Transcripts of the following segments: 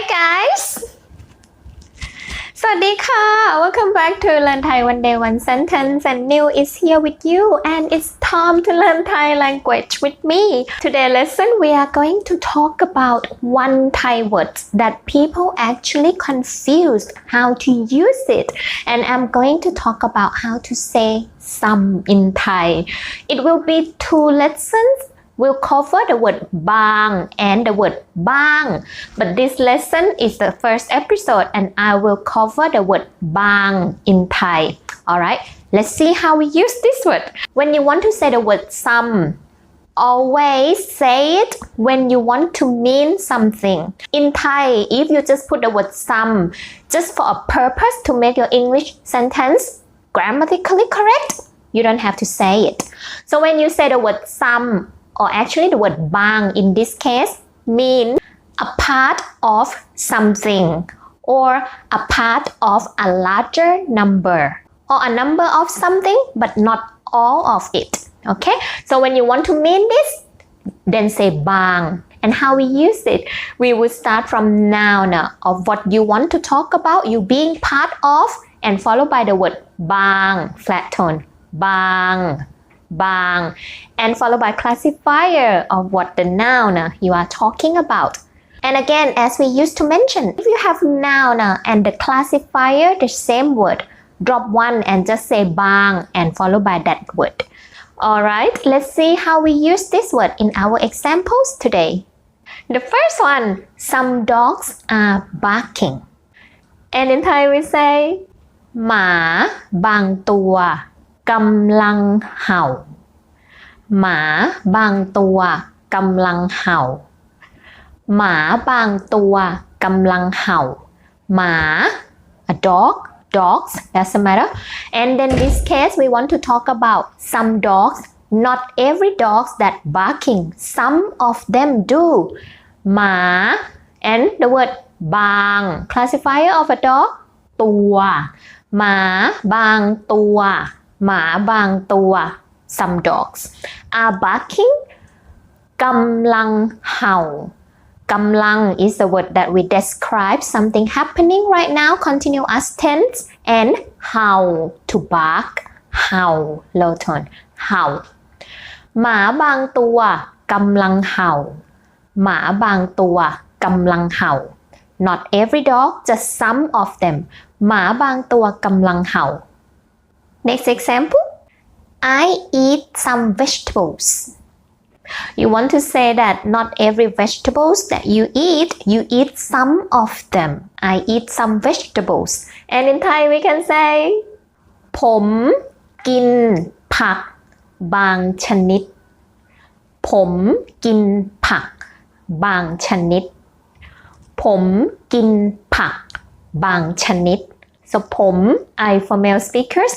guys สวัสดีค่ะ Welcome back to Learn Thai One Day One Sentence and New is here with you and it's time to learn Thai language with me. Today lesson we are going to talk about one Thai word that people actually confuse how to use it and I'm going to talk about how to say some in Thai. It will be two lessons will cover the word bang and the word bang. But this lesson is the first episode and I will cover the word bang in Thai. Alright, let's see how we use this word. When you want to say the word some, always say it when you want to mean something. In Thai, if you just put the word some just for a purpose to make your English sentence grammatically correct, you don't have to say it. So when you say the word some, or actually the word bang in this case mean a part of something or a part of a larger number or a number of something but not all of it. Okay? So when you want to mean this then say bang. And how we use it we will start from noun uh, of what you want to talk about you being part of and followed by the word bang flat tone. Bang bang and followed by classifier of what the noun uh, you are talking about. And again, as we used to mention, if you have noun uh, and the classifier, the same word, drop one and just say bang and followed by that word. Alright, let's see how we use this word in our examples today. The first one, some dogs are barking. And in Thai we say หมาบางตัว กำลังเห่า หมาบางตัวกำลังเห่า หมาบางตัวกำลังเห่า หมา a dog dogs doesn't matter and then this case we want to talk about some dogs not every dogs that barking some of them do หมา and the word บาง classifier of a dog ตัว หมาบางตัว หมาบางตัว some dogs are barking กำลังเห่ากำลัง is the word that we describe something happening right now continuous tense and how to bark เห่า low tone เห่า หมาบางตัวกำลังเห่า หมาบางตัวกำลังเห่า not every dog just some of them หมาบางตัวกำลังเห่า next example I eat some vegetables you want to say that not every vegetables that you eat you eat some of them I eat some vegetables and in Thai we can say ผมกินผักบางชนิด ผมกินผักบางชนิด ผมกินผักบางชนิด so ผม I for male speakers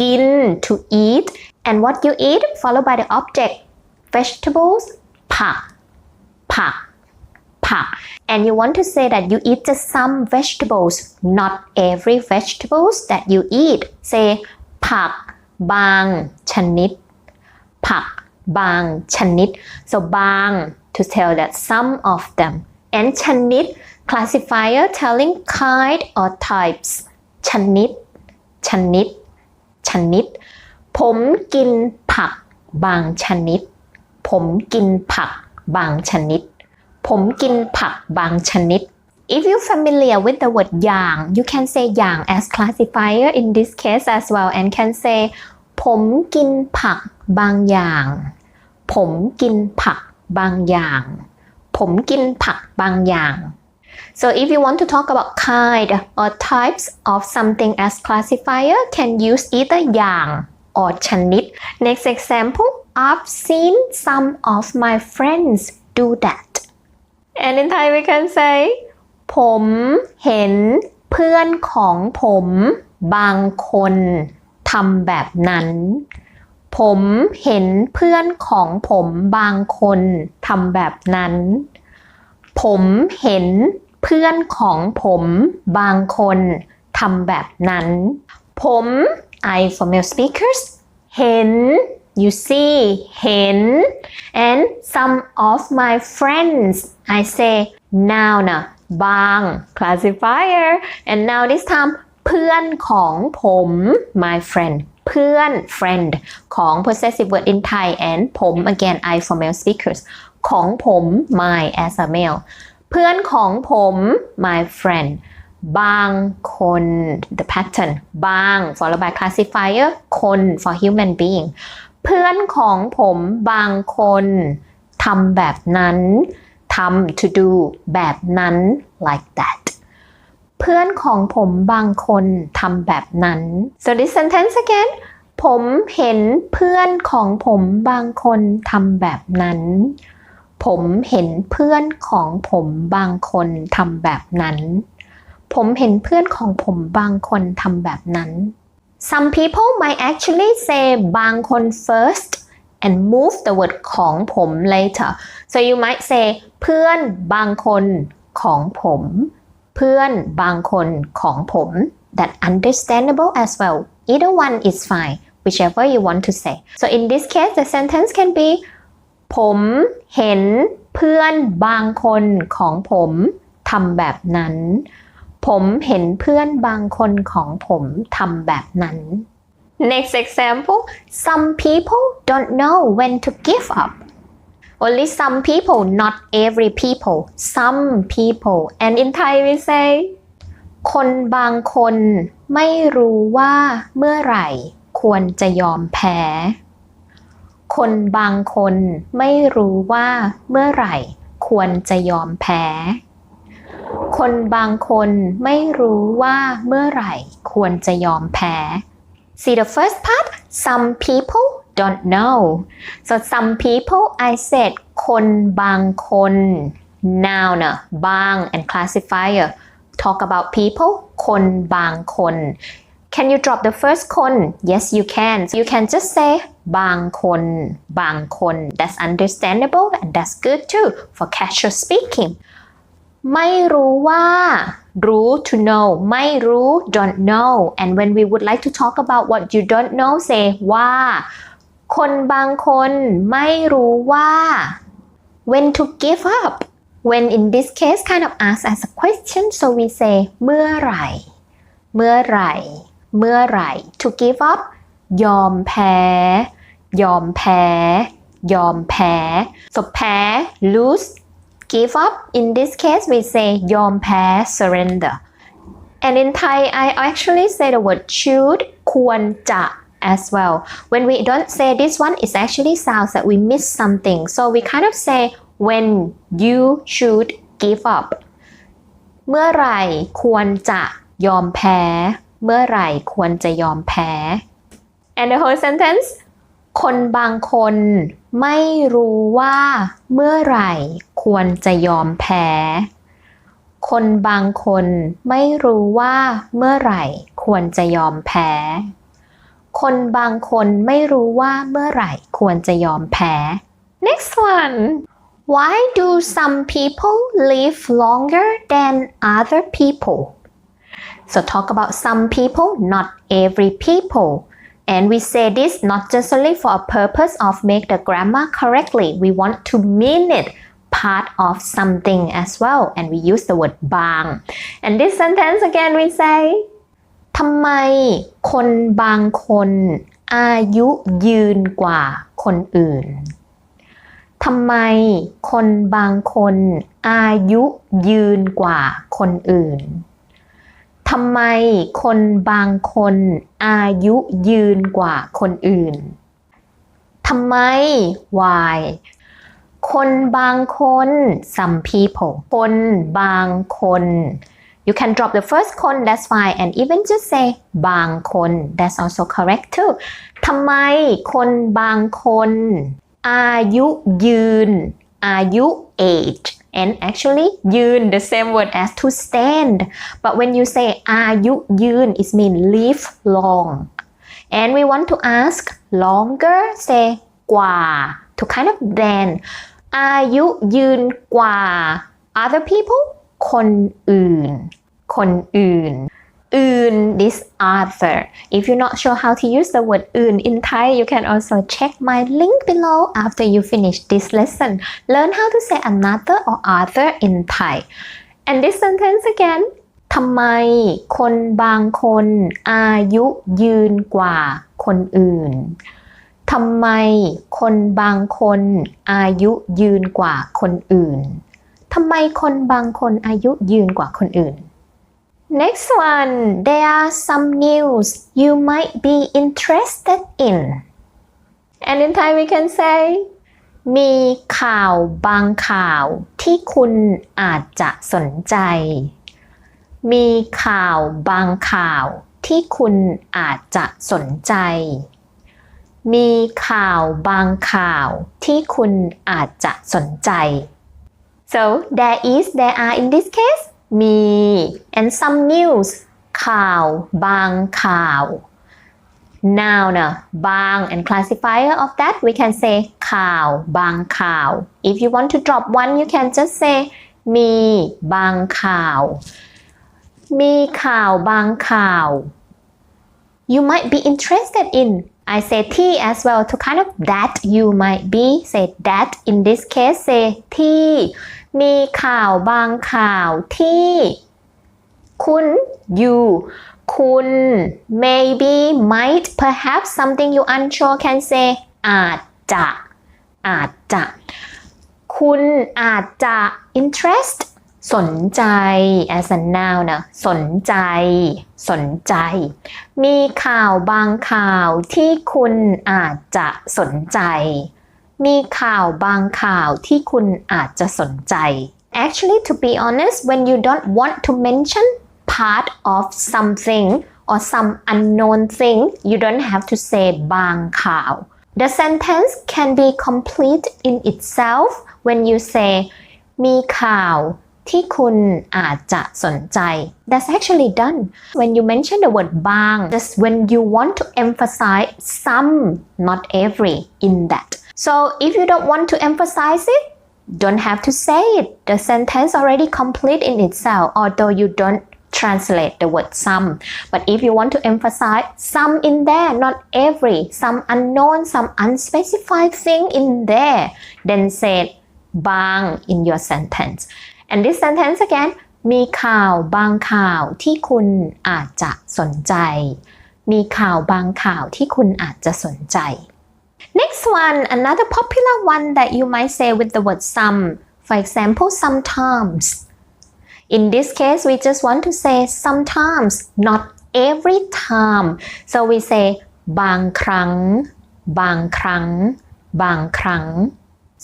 กิน to eat and what you eat followed by the object vegetables ผักผักผัก and you want to say that you eat just some vegetables not every vegetables that you eat say ผักบางชนิด ผักบางชนิด so บาง to tell that some of them and ชนิด classifier telling kind or types ชนิด ชนิด ชนิด ผมกินผักบางชนิด ผมกินผักบางชนิด ผมกินผักบางชนิด If you're familiar with the word อย่าง you can say อย่าง as classifier in this case as well and can say ผมกินผักบางอย่าง ผมกินผักบางอย่าง ผมกินผักบางอย่าง so if you want to talk about kind or types of something as classifier can use either อย่าง or ชนิด next example I've seen some of my friends do that and in Thai we can say ผมเห็นเพื่อนของผมบางคนทำแบบนั้น ผมเห็นเพื่อนของผมบางคนทำแบบนั้น ผมเห็น เพื่อนของผมบางคนทำแบบนั้น ผม I for male speakers เห็น you see เห็น and some of my friends I say now นะบาง classifier and now this time เพื่อนของผม my friend เพื่อน friend ของ possessive word in Thai and ผม again I for male speakers ของผม my as a male เพื่อนของผม my friend บางคน the pattern บาง followed by classifier คน for human being เพื่อนของผมบางคนทำแบบนั้นทำ to do แบบนั้น like that เพื่อนของผมบางคนทำแบบนั้น so this sentence again ผมเห็นเพื่อนของผมบางคนทำแบบนั้น ผมเห็นเพื่อนของผมบางคนทำแบบนั้น ผมเห็นเพื่อนของผมบางคนทำแบบนั้น Some people might actually say บางคน first and move the word ของผม later so you might say เพื่อนบางคนของผม เพื่อนบางคนของผม that understandable as well either one is fine whichever you want to say so in this case the sentence can be ผมเห็นเพื่อนบางคนของผมทำแบบนั้น ผมเห็นเพื่อนบางคนของผมทำแบบนั้น Next example some people don't know when to give up only some people not every people some people and in Thai we say คนบางคนไม่รู้ว่าเมื่อไหร่ควรจะยอมแพ้ คนบางคนไม่รู้ว่าเมื่อไหร่ควรจะยอมแพ้ คนบางคนไม่รู้ว่าเมื่อไหร่ควรจะยอมแพ้ See the first part some people don't know so some people I said คนบางคน noun นะบาง and classifier talk about people คนบางคน Can you drop the first คน Yes you can you can just say บางคน บางคน That's understandable and that's good too for casual speaking ไม่รู้ว่า รู้ to know ไม่รู้ don't know and when we would like to talk about what you don't know say ว่า คนบางคนไม่รู้ว่า when to give up when in this case kind of ask as a question so we say เมื่อไหร่ เมื่อไหร่ เมื่อไหร่ to give up ยอมแพ้ ยอมแพ้ ยอมแพ้ so แพ้ lose give up in this case we say ยอมแพ้ surrender and in Thai I actually say the word should ควรจะ as well when we don't say this one it actually sounds that we miss something so we kind of say when you should give up เมื่อไหร่ควรจะยอมแพ้ เมื่อไหร่ควรจะยอมแพ้ and the whole sentence คนบางคนไม่รู้ว่าเมื่อไหร่ควรจะยอมแพ้ คนบางคนไม่รู้ว่าเมื่อไหร่ควรจะยอมแพ้ คนบางคนไม่รู้ว่าเมื่อไหร่ควรจะยอมแพ้ next one why do some people live longer than other people so talk about some people not every people and we say this not just only for a purpose of make the grammar correctly we want to mean it part of something as well and we use the word บาง and this sentence again we say ทำไมคนบางคน อายุยืนกว่าคนอื่น ทำไมคนบางคน อายุยืนกว่าคนอื่น ทำไมคนบางคนอายุยืนกว่าคนอื่น ทำไม why คนบางคน some people คนบางคน you can drop the first คน that's fine and even just say บางคน that's also correct too ทำไมคนบางคน อายุยืน อายุ age and actually ยืน the same word as to stand but when you say อายุยืน it mean live long and we want to ask longer say กว่า to kind of then อายุยืนกว่า other people คนอื่น คนอื่น อื่น this other if you're not sure how to use the word อื่น in Thai you can also check my link below after you finish this lesson learn how to say another or other in Thai and this sentence again ทำไมคนบางคนอายุยืนกว่าคนอื่น ทำไมคนบางคนอายุยืนกว่าคนอื่น ทำไมคนบางคนอายุยืนกว่าคนอื่น Next one there are some news you might be interested in and in Thai we can say มีข่าวบางข่าวที่คุณอาจจะสนใจ มีข่าวบางข่าวที่คุณอาจจะสนใจ มีข่าวบางข่าวที่คุณอาจจะสนใจ so there is there are in this case มี and some news ข่าวบางข่าว noun นะบาง and classifier of that we can say ข่าวบางข่าว if you want to drop one you can just say มีบางข่าว มีข่าวบางข่าว you might be interested in I say T as well to kind of that you might be say that in this case say ที่มีข่าวบางข่าวที่ คุณ you คุณ maybe might perhaps something you unsure can say อาจจะ อาจจะ คุณอาจจะ interest สนใจ as a noun นะ สนใจ สนใจ มีข่าวบางข่าวที่คุณอาจจะสนใจ มีข่าวบางข่าวที่คุณอาจจะสนใจ Actually to be honest when you don't want to mention part of something or some unknown thing you don't have to say บางข่าว The sentence can be complete in itself when you say มีข่าว ที่คุณอาจจะสนใจ That's actually done when you mention the word บาง just when you want to emphasize some not every in that so if you don't want to emphasize it don't have to say it the sentence already complete in itself although you don't translate the word some but if you want to emphasize some in there not every some unknown some unspecified thing in there then say บาง in your sentence And this sentence again มีข่าวบางข่าวที่คุณอาจจะสนใจ มีข่าวบางข่าวที่คุณอาจจะสนใจ Next one another popular one that you might say with the word some for example sometimes in this case we just want to say sometimes not every time so we say บางครั้ง บางครั้ง บางครั้ง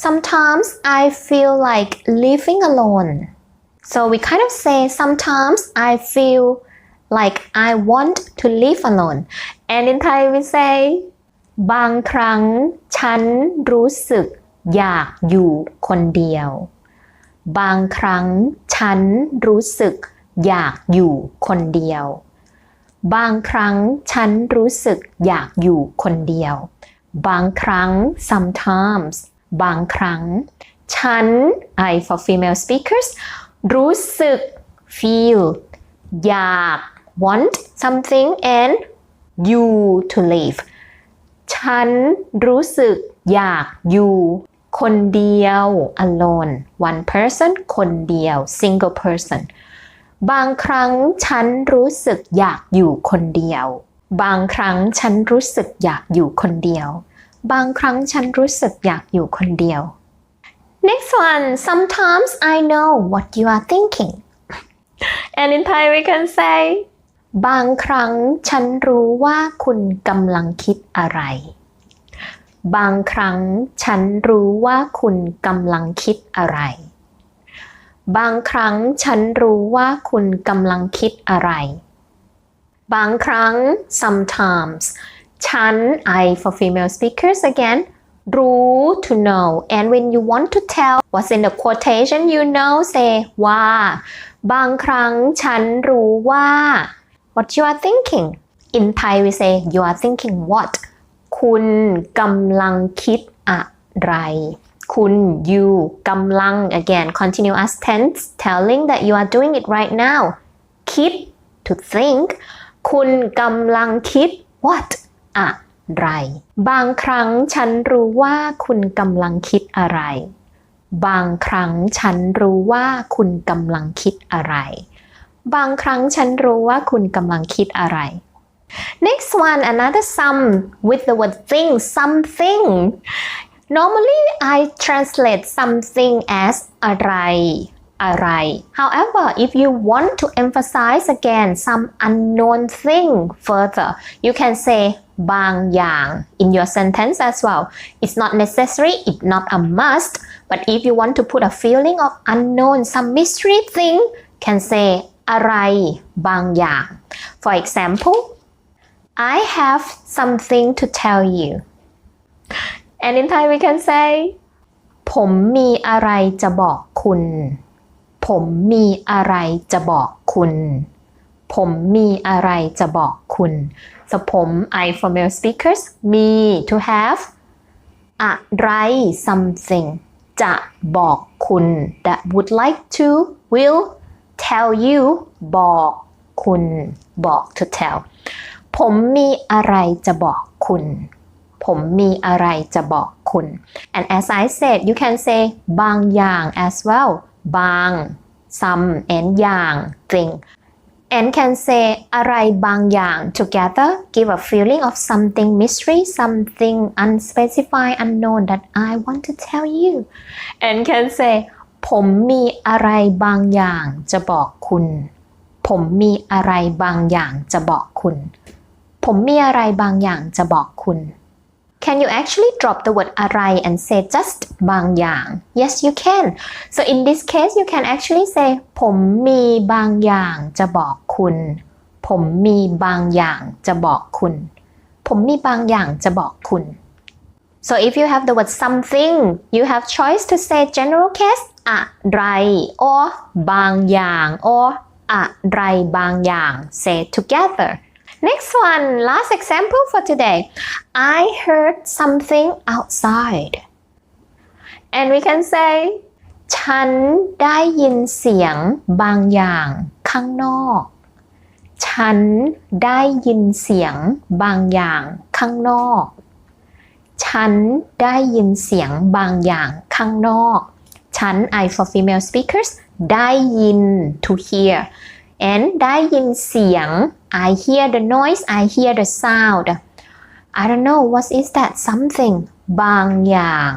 sometimes I feel like living alone so we kind of say sometimes I feel like I want to live alone and in Thai we say บางครั้ง ฉันรู้สึก อยากอยู่คนเดียว บางครั้ง ฉันรู้สึก อยากอยู่คนเดียว บางครั้ง ฉันรู้สึก อยากอยู่คนเดียว บางครั้ง sometimes บางครั้ง ฉัน I for female speakers รู้สึก feel อยาก want something and you to live ฉันรู้สึกอยากอยู่ คนเดียว alone one person คนเดียว single person บางครั้งฉันรู้สึกอยากอยู่คนเดียว บางครั้งฉันรู้สึกอยากอยู่คนเดียว บางครั้งฉันรู้สึกอยากอยู่คนเดียว Next one sometimes I know what you are thinking and in Thai we can say บางครั้งฉันรู้ว่าคุณกำลังคิดอะไร บางครั้งฉันรู้ว่าคุณกำลังคิดอะไร บางครั้งฉันรู้ว่าคุณกำลังคิดอะไร บางครั้ง sometimes ฉัน I for female speakers again รู้ to know and when you want to tell what's in the quotation you know say ว่า บางครั้งฉันรู้ว่า what you are thinking in Thai we say you are thinking what คุณกำลังคิดอะไร คุณ you กำลัง again continuous tense telling that you are doing it right now คิด to think คุณกำลังคิด what อะไร บางครั้งฉันรู้ว่าคุณกำลังคิดอะไร บางครั้งฉันรู้ว่าคุณกำลังคิดอะไร บางครั้งฉันรู้ว่าคุณกำลังคิดอะไร Next one another sum with the word thing something Normally I translate something as อะไรอะไร However if you want to emphasize again some unknown thing further you can say บางอย่าง in your sentence as well it's not necessary it's not a must but if you want to put a feeling of unknown some mystery thing can say อะไร บางอย่าง for example I have something to tell you and in Thai we can say ผมมีอะไรจะบอกคุณ ผมมีอะไรจะบอกคุณ ผมมีอะไรจะบอกคุณ so ผม I for male speakers มี to have อะไร something จะบอกคุณ that would like to will tell you บอกคุณ บอก to tell ผมมีอะไรจะบอกคุณ ผมมีอะไรจะบอกคุณ and as I said you can say บางอย่าง as well บาง some and อย่าง thing and can say อะไรบางอย่าง together give a feeling of something mystery something unspecified unknown that I want to tell you and can say ผมมีอะไรบางอย่างจะบอกคุณ ผมมีอะไรบางอย่างจะบอกคุณ ผมมีอะไรบางอย่างจะบอกคุณ Can you actually drop the word อะไร and say just บางอย่าง Yes you can so in this case you can actually say ผมมีบางอย่างจะบอกคุณ ผมมีบางอย่างจะบอกคุณ ผมมีบางอย่างจะบอกคุณ so if you have the word something you have choice to say general case อะไร or บางอย่าง or อะไรบางอย่าง say together Next one, last example for today. I heard something outside. And we can say ฉันได้ยินเสียงบางอย่างข้างนอก ฉันได้ยินเสียงบางอย่างข้างนอก ฉันได้ยินเสียงบางอย่างข้างนอก ฉัน I for female speakers ได้ยิน to hear and ได้ยินเสียง I hear the noise I hear the sound I don't know what is that something บางอย่าง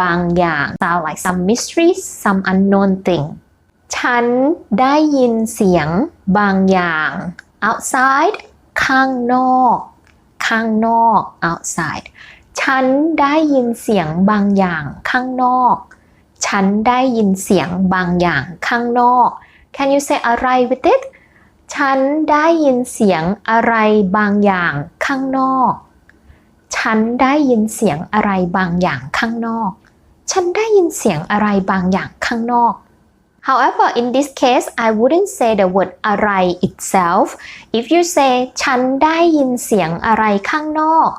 บางอย่าง sound like some mystery some unknown thing ฉันได้ยินเสียงบางอย่าง outside ข้างนอก ข้างนอก outside ฉันได้ยินเสียงบางอย่างข้างนอก ฉันได้ยินเสียงบางอย่างข้างนอก Can you say อะไร with it ฉันได้ยินเสียงอะไรบางอย่างข้างนอก ฉันได้ยินเสียงอะไรบางอย่างข้างนอก ฉันได้ยินเสียงอะไรบางอย่างข้างนอก However, in this case, I wouldn't say the word อะไร itself. If you say ฉันได้ยินเสียงอะไรข้างนอก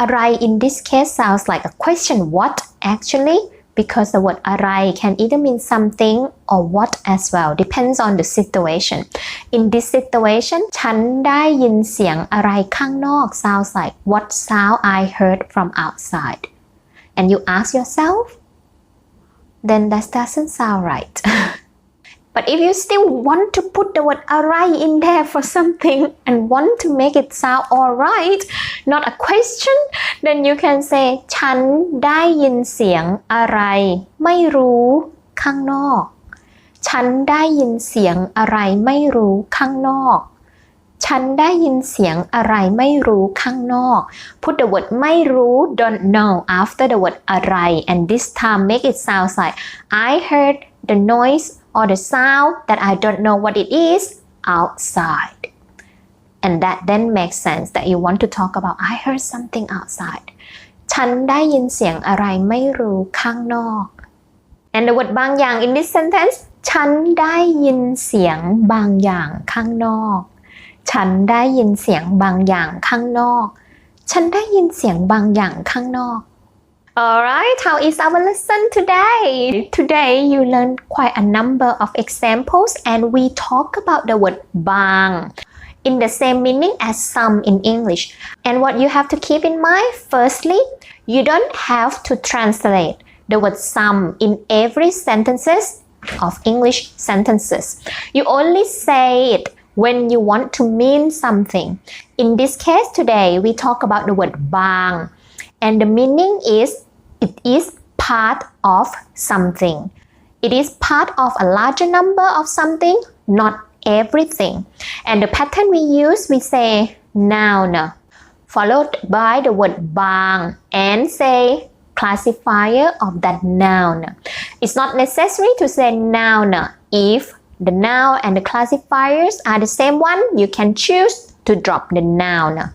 อะไร in this case sounds like a question what actually because the word อะไร can either mean something or what as well depends on the situation in this situation ฉันได้ยินเสียงอะไรข้างนอก sounds like what sound I heard from outside and you ask yourself then that doesn't sound right But if you still want to put the word อะไร in there for something and want to make it sound alright, not a question, then you can say ฉันได้ยินเสียงอะไร ไม่รู้ข้างนอก ฉันได้ยินเสียงอะไรไม่รู้ข้างนอก ฉันได้ยินเสียงอะไรไม่รู้ข้างนอก Put the word ไม่รู้ don't know after the word อะไร and this time make it sound like I heard the noise or the sound that I don't know what it is outside and that then makes sense that you want to talk about I heard something outside ฉันได้ยินเสียงอะไรไม่รู้ข้างนอก and the word บางอย่าง in this sentence ฉันได้ยินเสียงบางอย่างข้างนอก ฉันได้ยินเสียงบางอย่างข้างนอก ฉันได้ยินเสียงบางอย่างข้างนอก Alright, how is our lesson today? Today you learned quite a number of examples and we talk about the word bang in the same meaning as some in English. And what you have to keep in mind, firstly, you don't have to translate the word some in every sentences of English sentences. You only say it when you want to mean something. In this case today, we talk about the word bang, and the meaning is it is part of something. It is part of a larger number of something, not everything. And the pattern we use, we say noun, followed by the word bang, and say classifier of that noun. It's not necessary to say noun if the noun and the classifiers are the same one, you can choose to drop the noun.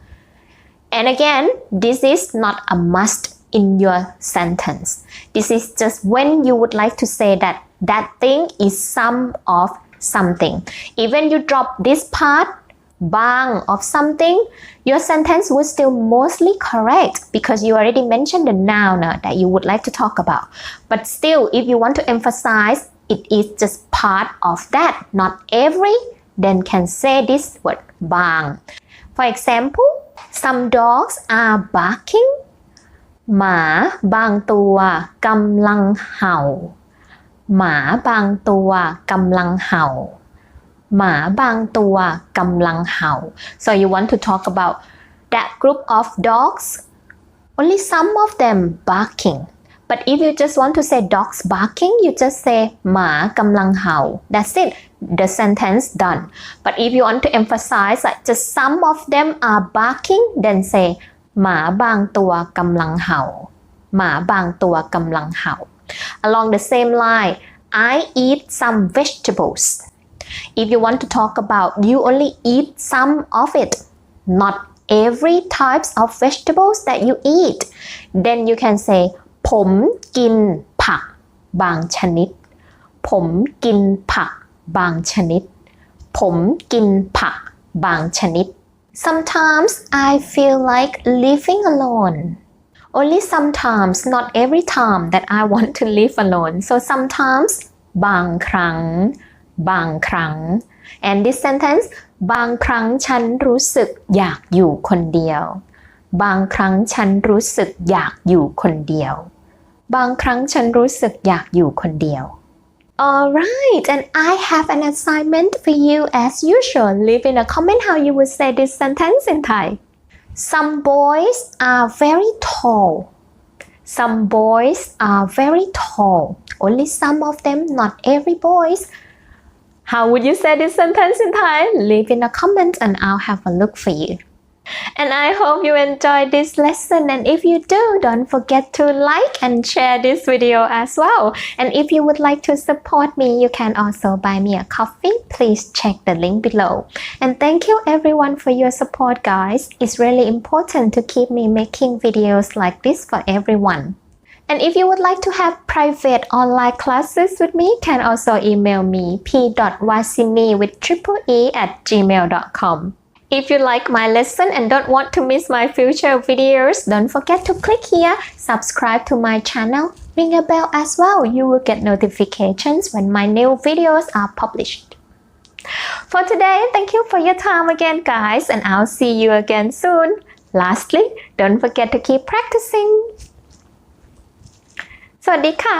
And again, this is not a must in your sentence. This is just when you would like to say that that thing is some of something. Even you drop this part, bang of something, your sentence would still mostly correct because you already mentioned the noun uh, that you would like to talk about. But still, if you want to emphasize it is just part of that, not every, then can say this word bang. For example, some dogs are barking หมาบางตัวกำลังเห่า หมาบางตัวกำลังเห่า หมาบางตัวกำลังเห่า so you want to talk about that group of dogs only some of them barking but if you just want to say dogs barking you just say หมากำลังเห่า that's it the sentence done but if you want to emphasize that just some of them are barking then say หมาบางตัวกำลังเห่า หมาบางตัวกำลังเห่า along the same line I eat some vegetables if you want to talk about you only eat some of it not every types of vegetables that you eat then you can say ผมกินผักบางชนิด ผมกินผักบางชนิด ผมกินผักบางชนิด Sometimes I feel like living alone only sometimes not every time that I want to live alone so sometimes บางครั้ง บางครั้ง and this sentence บางครั้งฉันรู้สึกอยากอยู่คนเดียว บางครั้งฉันรู้สึกอยากอยู่คนเดียว บางครั้งฉันรู้สึกอยากอยู่คนเดียว Alright, and I have an assignment for you as usual. Leave in a comment how you would say this sentence in Thai. Some boys are very tall. Some boys are very tall. Only some of them, not every boys. How would you say this sentence in Thai? Leave in a comment and I'll have a look for you. And I hope you enjoyed this lesson. And if you do, don't forget to like and share this video as well. And if you would like to support me, you can also buy me a coffee. Please check the link below. And thank you everyone for your support, guys. It's really important to keep me making videos like this for everyone. And if you would like to have private online classes with me, can also email me p.wasini with triple e at gmail.com. If you like my lesson and don't want to miss my future videos, don't forget to click here, subscribe to my channel, ring a bell as well. You will get notifications when my new videos are published. For today, thank you for your time again, guys, and I'll see you again soon. Lastly, don't forget to keep practicing. สวัสดีค่ะ